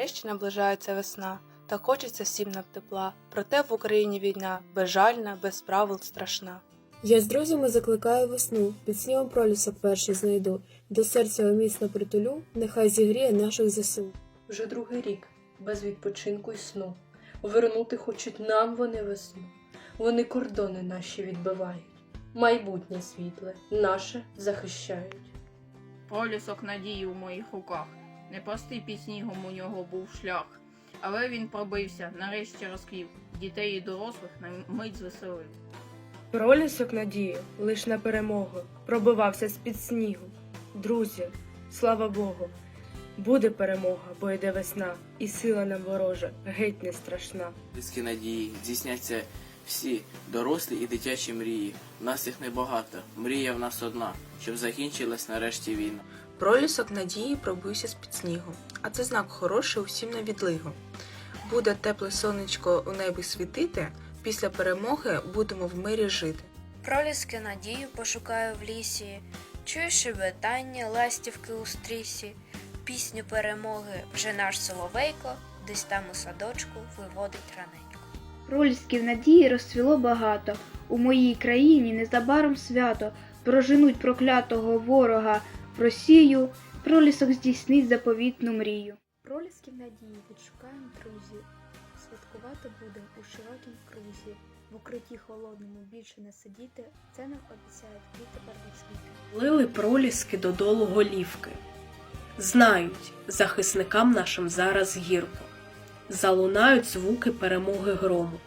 Нарешті наближається весна, та хочеться всім нам тепла. Проте в Україні війна безжальна, без правил страшна. Я з друзями закликаю весну, під снігом пролісок перший знайду, до серця міцно притулю, нехай зігріє наших ЗСУ. Вже другий рік, без відпочинку й сну. Вернути хочуть нам вони весну. Вони кордони наші відбивають. Майбутнє світле, наше захищають. Пролісок надії у моїх руках. Непростий під снігом у нього був шлях. Але він пробився, нарешті розквів. Дітей і дорослих на мить звеселив. Пролісок надії лиш на перемогу пробивався з-під снігу. Друзі, слава Богу, буде перемога, бо йде весна, і сила нам ворожа геть не страшна. Близькі надії здійсняться всі дорослі і дитячі мрії. В нас їх небагато, мрія в нас одна, щоб закінчилась нарешті війна. Пролісок надії пробився з-під снігу, а це знак хороший усім на відлигу. Буде тепле сонечко у небі світити, після перемоги будемо в мирі жити. Проліски надію пошукаю в лісі, чую шебетання ластівки у стрісі, пісню перемоги вже наш соловейко, десь там у садочку виводить раненько. Пролісків надії розцвіло багато. У моїй країні незабаром свято проженуть проклятого ворога в Росію, пролісок здійснить заповітну мрію. Пролісків надії відшукаємо друзі, святкувати будемо у широкім крузі, в укритті холодному більше не сидіти, це нам обіцяють квіти барвоцвіти. Лили проліски додолу голівки. Знають, захисникам нашим зараз гірко. Залунають звуки перемоги грому.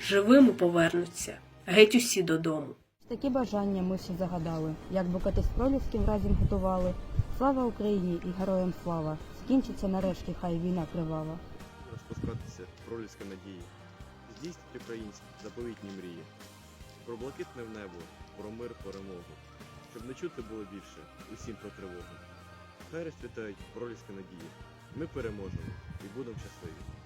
Живими повернуться, геть усі додому. Такі бажання ми всі загадали, як букети з пролісків разом готували. Слава Україні і героям слава! Скінчиться нарешті, хай війна кривава. розпускатися проліска надії, здійснити українські заповітні мрії, про блакитне в небо, про мир, перемогу, щоб не чути було більше усім про тривогу. Хай розцвітають проліски надії. Ми переможемо і будемо щасливі.